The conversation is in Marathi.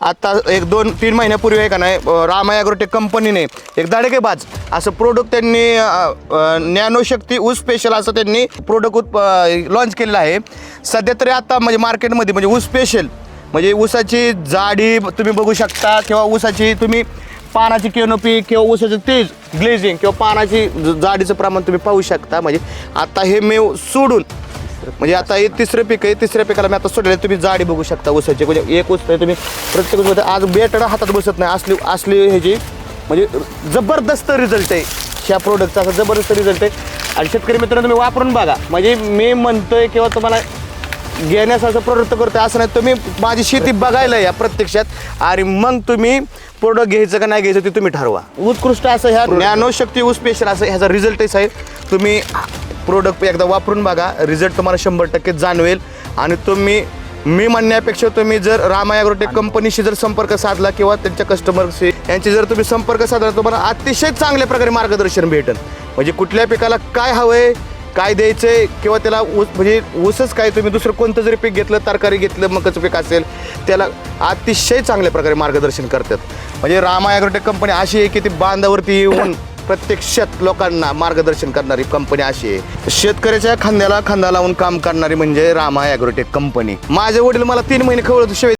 आता एक दोन तीन महिन्यापूर्वी आहे का नाही अं, रामा ॲग्रोटेक कंपनीने एक दाडकेबाज असं प्रोडक्ट त्यांनी अं, नॅनोशक्ती ऊस स्पेशल असं त्यांनी प्रोडक्ट लॉन्च केलेलं आहे. सध्या तरी आता म्हणजे मार्केटमध्ये म्हणजे ऊस स्पेशल म्हणजे ऊसाची जाडी तुम्ही बघू शकता किंवा ऊसाची तुम्ही पानाची केनोपी किंवा ऊसाचं तेज ग्लेझिंग किंवा पानाची ज- जाडीचं प्रमाण तुम्ही पाहू शकता. म्हणजे आता हे मेव सोडून म्हणजे आता हे तिसरं पीक आहे तिसऱ्या पिकाला मी आता सोडलेलं तुम्ही जाडी बघू शकता ऊसाची. म्हणजे एक ऊस आहे तुम्ही प्रत्येक ऊसमध्ये आज बेटडा हातात बसत नाही. असली असली ह्याची म्हणजे जबरदस्त रिझल्ट आहे. ह्या प्रोडक्टचा असा जबरदस्त रिझल्ट आहे. आणि शेतकरी मित्रांनो तुम्ही वापरून बघा. म्हणजे मी म्हणतोय किंवा तुम्हाला घेण्यास असं प्रवृत्त करतोय असं नाही. तुम्ही माझी शेती बघायला या प्रत्यक्षात. आणि मग तुम्ही प्रोडक्ट घ्यायचं का नाही घ्यायचं ते तुम्ही ठरवा. उत्कृष्ट असं ह्या ज्ञानोशक्ती स्पेशल असं ह्याचा रिझल्टच आहे तुम्ही प्रोडक्ट एकदा वापरून बघा. रिझल्ट तुम्हाला शंभर टक्के जाणवेल. आणि तुम्ही मी म्हणण्यापेक्षा तुम्ही जर रामा ॲग्रोटेक कंपनीशी जर संपर्क साधला किंवा त्यांच्या कस्टमरशी यांची जर तुम्ही संपर्क साधला तर तुम्हाला अतिशय चांगल्या प्रकारे मार्गदर्शन भेटेल. म्हणजे कुठल्या पिकाला काय हवंय काय द्यायचंय किंवा त्याला ऊस म्हणजे ऊसच काय तुम्ही दुसरं कोणतं जरी पीक घेतलं तरकारी घेतलं मकाचं पीक असेल त्याला अतिशय चांगल्या प्रकारे मार्गदर्शन करतात. म्हणजे रामा ॲग्रोटेक कंपनी अशी आहे की ती बांधावरती येऊन प्रत्यक्षात लोकांना मार्गदर्शन करणारी कंपनी अशी आहे. शेतकऱ्याच्या खांद्याला खांदा लावून काम करणारी म्हणजे रामा ॲग्रोटेक कंपनी. माझे वडील मला तीन महिने खवळत शिवाय